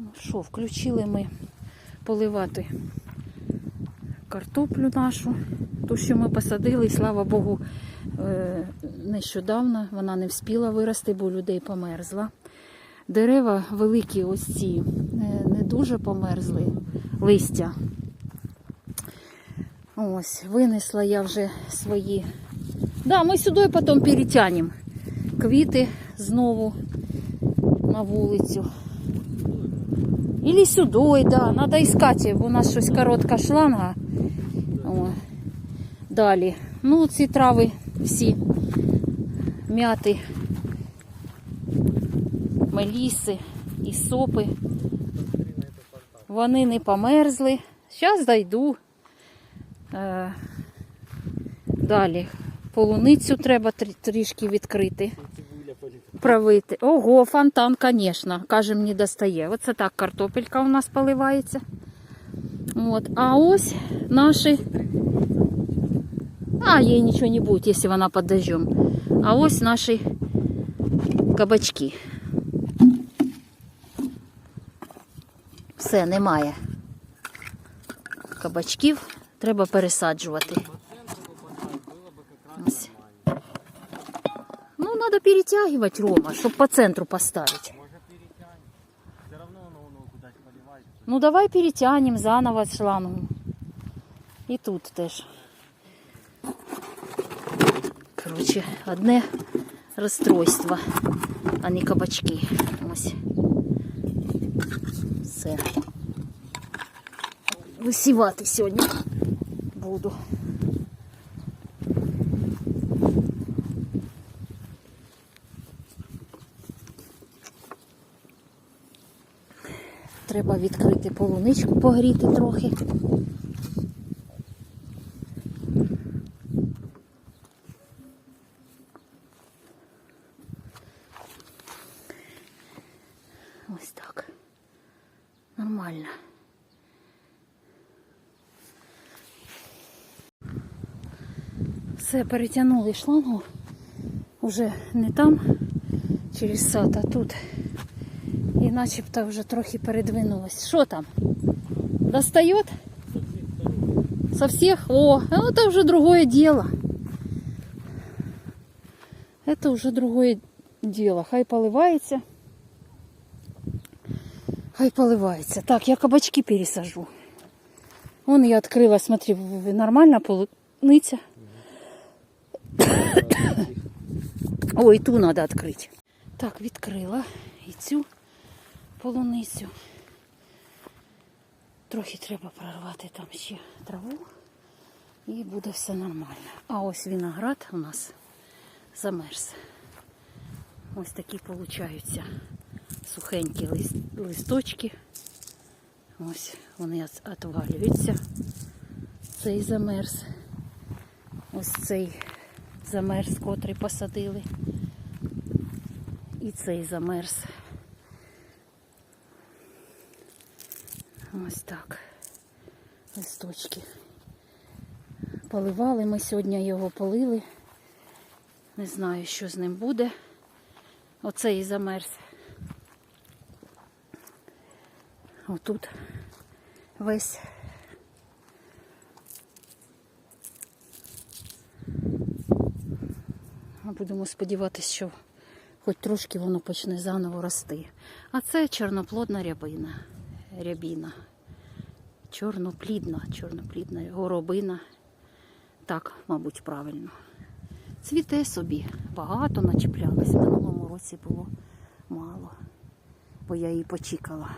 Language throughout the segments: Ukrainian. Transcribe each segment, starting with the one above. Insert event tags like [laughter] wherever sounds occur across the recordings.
Ну що, включили ми поливати картоплю нашу, ту, що ми посадили, і слава Богу, е, нещодавно вона не вспіла вирости, бо людей померзла. Дерева великі, ось ці, е, не дуже померзли листя. Ось, винесла я вже свої. Да, ми сюди потім перетягнемо квіти знову на вулицю. Или сюди, да, надо искати, у нас щось коротка шланга. О, далі. Ну, ці трави всі мяти, меліси і сопи. Вони не померзли. Зараз дойду. Е, далі. Полуницю треба трішки відкрити. Правити. Ого, фонтан, звісно, каже, мені достає. Оце так картопелька у нас поливається. От. А ось наші. А, їй нічого не буде, якщо вона під дождем. А ось наші кабачки. Все, немає. Кабачків треба пересаджувати. надо перетягивать, Рома, чтобы по центру поставить. Може перетягнемо. Все равно воно воно кудись поливається. Ну, давай перетянем заново шлангу. І тут теж. Короче, одне розстройство, а не кабачки. Ось. Все. Висівати сьогодні буду. Треба відкрити полуничку, погріти трохи. Ось так. Нормально. Все, перетягнули шлангу. Уже не там, через сад, а тут. І начебто вже трохи передвинулось. Що там? Достает? Со всех? О, ну это уже другое дело. Это уже другое дело. Хай поливається. Хай поливається. Так, я кабачки пересажу. Вон я открыла, смотри, в- в- нормально полуниця. [coughs] Ой, ту треба відкрити. Так, відкрила і цю Полуницю. Трохи треба прорвати там ще траву і буде все нормально. А ось виноград у нас замерз. Ось такі получаються сухенькі листочки. Ось вони отвалюються. Цей замерз. Ось цей замерз, котрий посадили. І цей замерз. Ось так. Листочки. Поливали ми сьогодні його полили. Не знаю, що з ним буде. Оцей і замерз. Отут весь. Будемо сподіватися, що хоч трошки воно почне заново рости. А це чорноплодна рябина. Рябіна. Чорноплідна, чорноплідна горобина. Так, мабуть, правильно. Цвіте собі. Багато начіплялось. Минулому році було мало, бо я її почікала.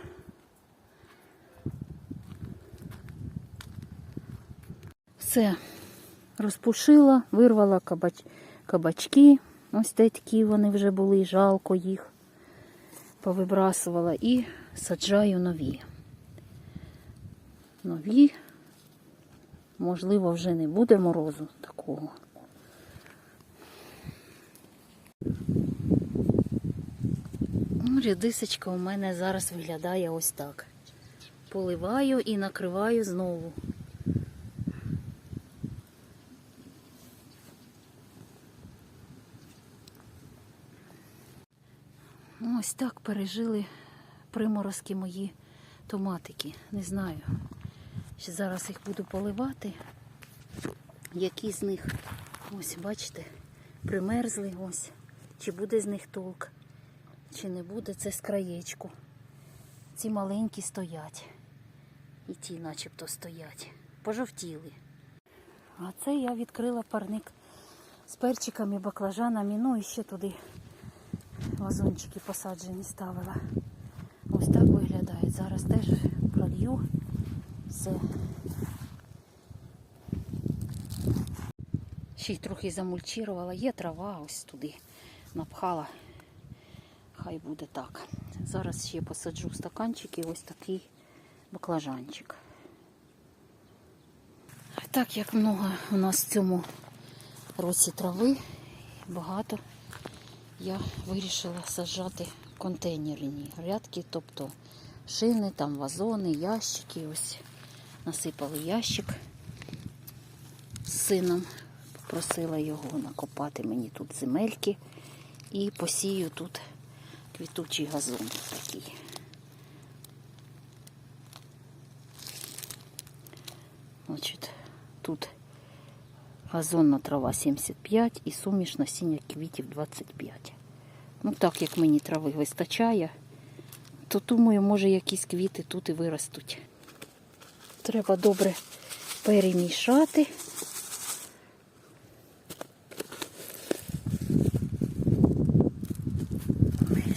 Все, розпушила, вирвала кабач... кабачки. Ось такі вони вже були, жалко їх. Повибрасувала і саджаю нові. Нові. Можливо, вже не буде морозу такого. Ну, Рядисочка у мене зараз виглядає ось так. Поливаю і накриваю знову. Ось так пережили приморозки мої томатики. Не знаю. Зараз їх буду поливати. Які з них, ось, бачите, примерзли ось. Чи буде з них толк, чи не буде, це з краєчку. Ці маленькі стоять. І ті начебто стоять. Пожовтіли. А це я відкрила парник з перчиками, баклажанами, ну і ще туди вазончики посаджені ставила. Ось так виглядає. Зараз теж пролью все. Ще й трохи замульчувала. Є трава ось туди напхала. Хай буде так. Зараз ще посаджу в стаканчики ось такий баклажанчик. Так як много у нас в цьому році трави, багато, я вирішила саджати контейнерні грядки, тобто шини, там вазони, ящики. Ось насипали ящик з сином. Попросила його накопати мені тут земельки і посію тут квітучий газон такий. Значить, тут газонна трава 75 і суміш насіння квітів 25. Ну, так як мені трави вистачає, то думаю, може якісь квіти тут і виростуть. Треба добре перемішати.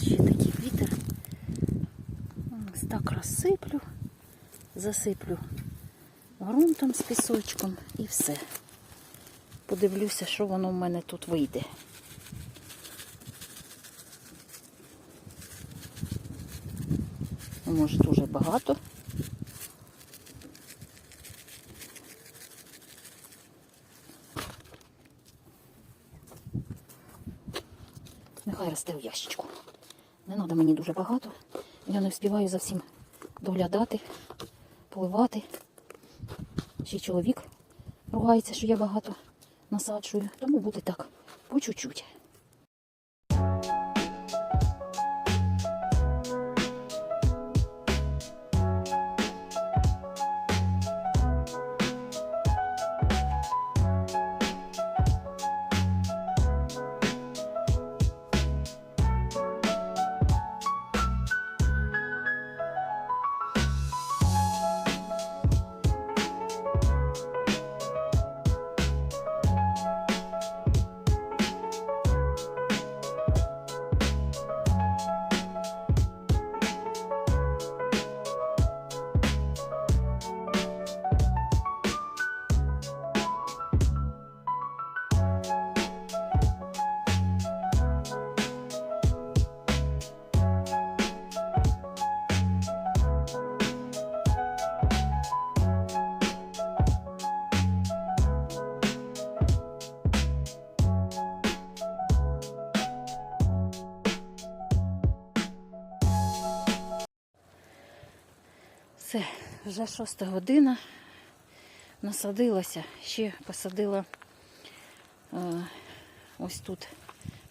Ще такий вітер. Ось так розсиплю, засиплю ґрунтом з пісочком і все. Подивлюся, що воно в мене тут вийде. Ну, Може дуже багато. Нехай в ящичку. Не треба мені дуже багато. Я не встигаю за всім доглядати, поливати. Ще чоловік ругається, що я багато насаджую. Тому буде так, по чуть-чуть. Все, вже шоста година. Насадилася, ще посадила е, ось тут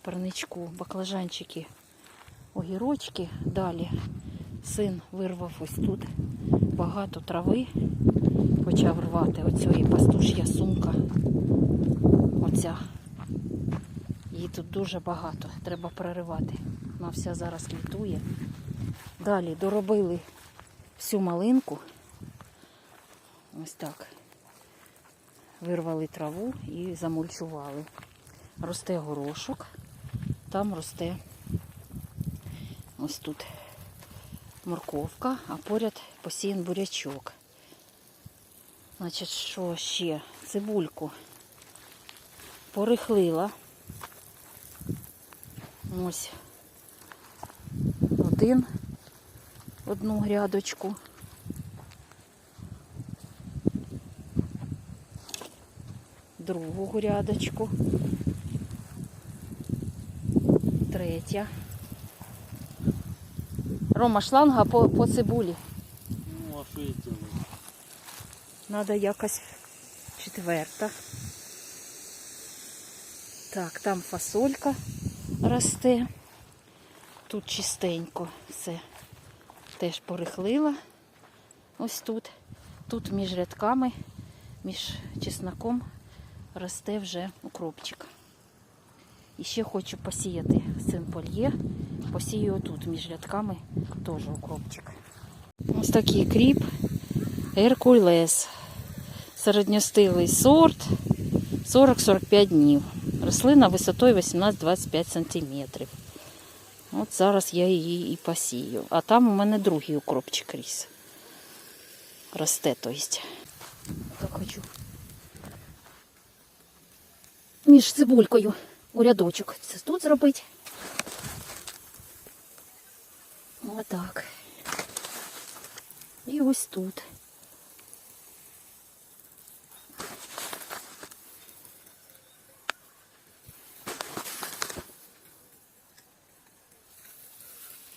парничку баклажанчики, огірочки. Далі син вирвав ось тут багато трави, почав рвати оцієї пастуш'я сумка. Оця. Її тут дуже багато, треба переривати. Вона вся зараз квітує. Далі доробили всю малинку. Ось так. Вирвали траву і замульчували. Росте горошок, там росте ось тут морковка, а поряд посіян бурячок. Значить, що ще? Цибульку порихлила. Ось один одну грядочку. Другу грядочку. Третя. Рома шланга по, по цибулі. Ну, а я делаю? Надо якось четверта. Так, там фасолька росте. Тут чистенько все. Теж порихлила. Ось тут. Тут між рядками, між чесноком росте вже укропчик. І ще хочу посіяти симпольє. Посію отут між рядками теж укропчик. Ось такий кріп Геркулес. Середньостилий сорт 40-45 днів. Рослина висотою 18-25 см. От зараз я її і посію. А там у мене другий укропчик ріс. Росте, то есть. Так хочу. Між цибулькою у рядочок. Це тут зробити. Отак. І ось тут.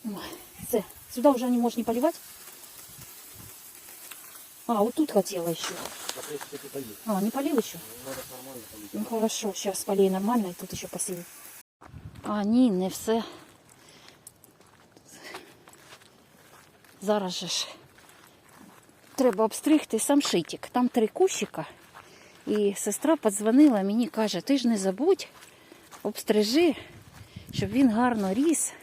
Ой, Все, сюда уже не можешь не поливать? А, вот тут хотела еще. А, не полил еще? Ну хорошо, сейчас полей нормально, и тут еще посилю. А, ні, не все. Зараз же ж треба обстригти сам шитик. Там три кущика. І сестра подзвонила мені, каже, ти ж не забудь, обстрижи, щоб він гарно ріс.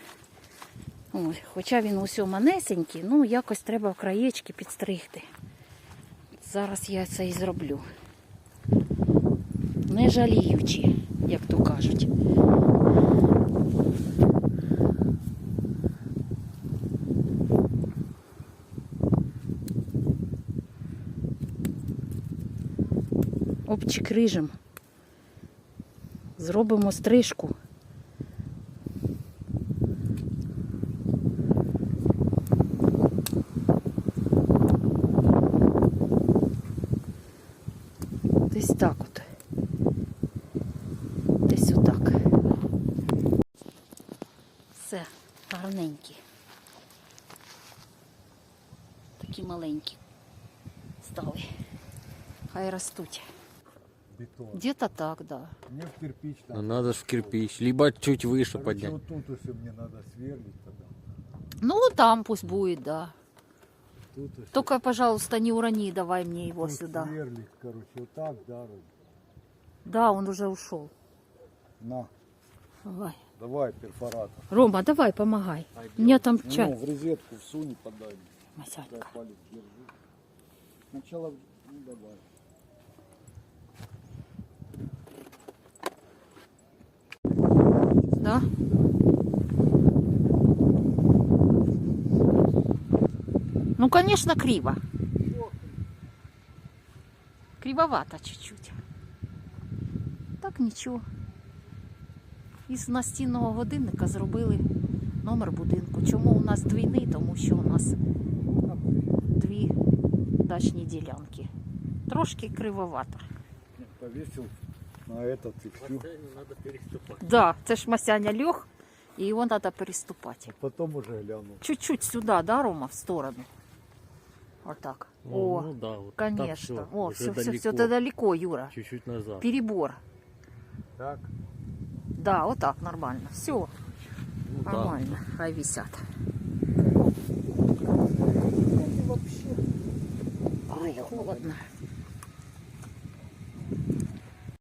Ой, хоча він усе манесенький, ну якось треба в краєчки підстригти. Зараз я це і зроблю. Не жаліючи, як то кажуть. Обчик рижем. Зробимо стрижку. гарненькі. Такі маленькі стали. Хай ростуть. Бетон. Где-то так, да. Мне в кирпич Ну, там. надо ж в кирпич, либо чуть выше Короче, поднять. вот тут если мне надо сверлить тогда. Ну, там пусть будет, да. Тут если Только, пожалуйста, не урони, давай мне его тут сюда. сверлить, короче, вот так, да, Ром? Да, он уже ушел. На, Давай. давай перфоратор. Рома, давай, помогай. У меня там Ну, чай. в розетку всунь подай. Масянька. Сначала, ну давай. Да? Ну, конечно, криво. Кривовато чуть-чуть. Так нічого. Із настінного годинника зробили номер будинку. Чому у нас двійний? Тому що у нас дві дачні ділянки. Трошки кривовато. Повесил на этот и все. надо переступать. Да, це ж Масяня льох, і його треба переступати. Потом уже глянул. Чуть-чуть сюда, да, Рома, в сторону. Вот так. О, ну да, вот конечно. Так, О, уже все, все, далеко. все, это далеко, Юра. Чуть-чуть назад. Перебор. Так. Да, вот так, нормально. Все, нормально. Хай висят. Ой, холодно.